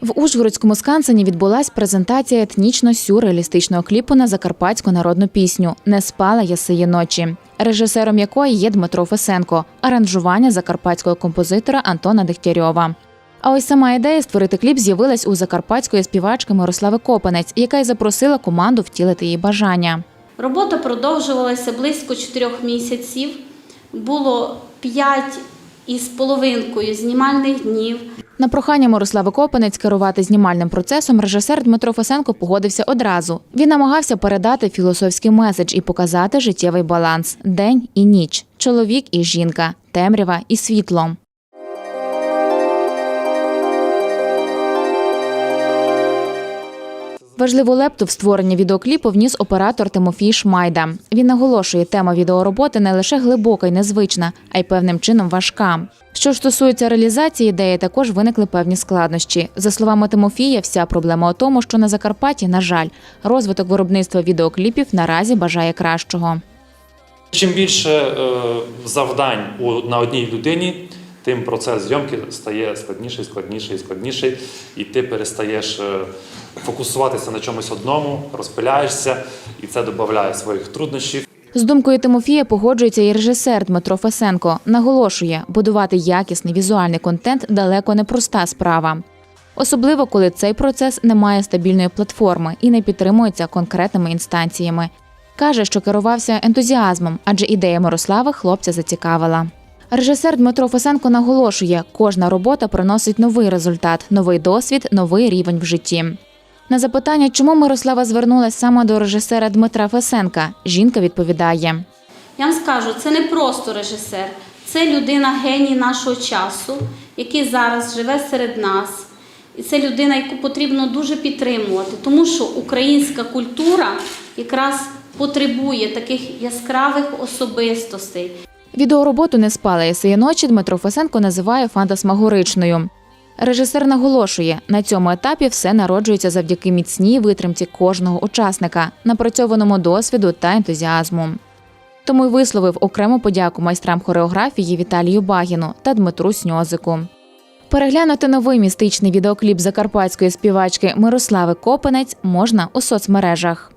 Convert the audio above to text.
В Ужгородському скансені відбулась презентація етнічно-сюрреалістичного кліпу на закарпатську народну пісню Не спала я сиї ночі, режисером якої є Дмитро Фесенко, аранжування закарпатського композитора Антона Дегтярьова. А ось сама ідея створити кліп з'явилась у закарпатської співачки Мирослави Копанець, яка й запросила команду втілити її бажання. Робота продовжувалася близько 4 місяців. Було 5 із половинкою знімальних днів. На прохання Мирослави Копанець керувати знімальним процесом режисер Дмитро Фесенко погодився одразу. Він намагався передати філософський меседж і показати життєвий баланс день і ніч, чоловік і жінка, темрява і світло. Важливу лепту в створенні відеокліпу вніс оператор Тимофій Шмайда. Він наголошує, тема відеороботи не лише глибока і незвична, а й певним чином важка. Що ж стосується реалізації ідеї, також виникли певні складнощі. За словами Тимофія, вся проблема у тому, що на Закарпатті, на жаль, розвиток виробництва відеокліпів наразі бажає кращого. Чим більше е, завдань на одній людині, тим процес зйомки стає складніший, складніший, складніший, і ти перестаєш е, фокусуватися на чомусь одному, розпиляєшся, і це додає своїх труднощів. З думкою Тимофія погоджується і режисер Дмитро Фесенко. Наголошує, будувати якісний візуальний контент далеко не проста справа. Особливо, коли цей процес не має стабільної платформи і не підтримується конкретними інстанціями. Каже, що керувався ентузіазмом, адже ідея Мирослави хлопця зацікавила. Режисер Дмитро Фесенко наголошує, кожна робота приносить новий результат, новий досвід, новий рівень в житті. На запитання, чому Мирослава звернулася саме до режисера Дмитра Фесенка, жінка відповідає: Я вам скажу, це не просто режисер, це людина геній нашого часу, який зараз живе серед нас. І це людина, яку потрібно дуже підтримувати, тому що українська культура якраз потребує таких яскравих особистостей. Відеороботу не спала і сиє ночі Дмитро Фесенко називає фантасмагоричною. Режисер наголошує, на цьому етапі все народжується завдяки міцній витримці кожного учасника, напрацьованому досвіду та ентузіазму. Тому й висловив окрему подяку майстрам хореографії Віталію Багіну та Дмитру Сньозику. Переглянути новий містичний відеокліп закарпатської співачки Мирослави Копенець можна у соцмережах.